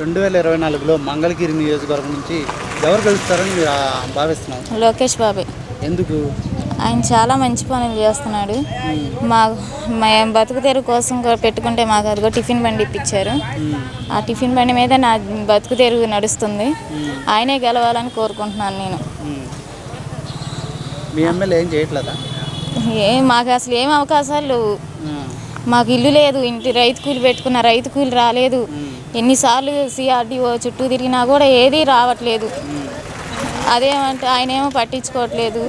రెండు వేల ఇరవై నాలుగులో మంగళగిరి నియోజకవర్గం నుంచి ఎవరు గెలుస్తారని మీరు లోకేష్ బాబే. ఎందుకు? ఆయన చాలా మంచి పనులు చేస్తున్నాడు. మా మేము బతుకు తెరువు కోసం పెట్టుకుంటే మాకు అదిగో టిఫిన్ బండి ఇప్పించారు. ఆ టిఫిన్ బండి మీద నా బతుకు తెరువు నడుస్తుంది. ఆయనే గెలవాలని కోరుకుంటున్నాను నేను. మీ ఎమ్మెల్యే ఏం చేయట్లేదా? ఏం మాకు అసలు ఏం అవకాశాలు లేవు. మాకు ఇల్లు లేదు. ఇంటి రైతు కూలి పెట్టుకున్న రైతు కూలి రాలేదు. ఎన్నిసార్లు సిఆర్డిఓ చుట్టూ తిరిగినా కూడా ఏదీ రావట్లేదు. అదేమంటే ఆయన ఏమో పట్టించుకోవట్లేదు.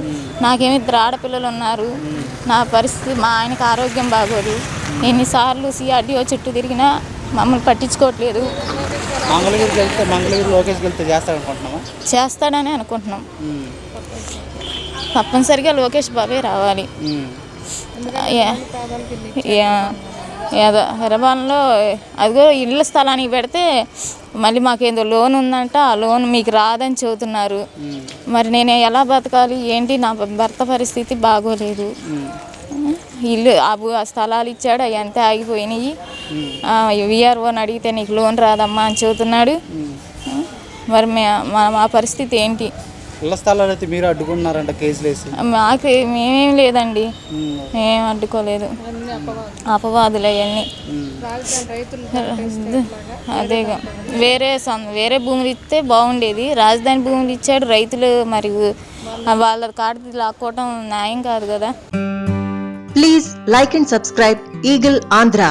నాకేమి ఆడపిల్లలు ఉన్నారు. నా పరిస్థితి మా ఆయనకు ఆరోగ్యం బాగోదు. ఎన్నిసార్లు సిఆర్డిఓ చుట్టూ తిరిగినా మమ్మల్ని పట్టించుకోవట్లేదు. చేస్తాడని అనుకుంటున్నాం. తప్పనిసరిగా లోకేష్ బాబే రావాలి. ఏదో హైదరాబాద్లో అదిగో ఇళ్ళ స్థలానికి పెడితే మళ్ళీ మాకేందో లోన్ ఉందంట ఆ లోన్ మీకు రాదని చెబుతున్నారు. మరి నేను ఎలా బతకాలి? ఏంటి నా భర్త పరిస్థితి బాగోలేదు. ఇల్లు ఆ స్థలాలు ఇచ్చాడు అవి అంతే ఆగిపోయినాయి. విఆర్ఓని అడిగితే నీకు లోన్ రాదమ్మా అని చెబుతున్నాడు. మరి మా మా పరిస్థితి ఏంటి? ఇళ్ళ స్థలాలు అయితే మీరు అడ్డుకున్నారంట కేసులు వేసి మాకు మేమేం లేదండి. ఏం అడ్డుకోలేదు అపవాదులు అవన్నీ. అదేగా వేరే సొం- వేరే భూములు ఇస్తే బాగుండేది రాజధాని భూములు ఇచ్చాడు రైతులు మరి వాళ్ళ కాడికి లాక్కోవటం న్యాయం కాదు కదా Please like and subscribe Eagle Andhra.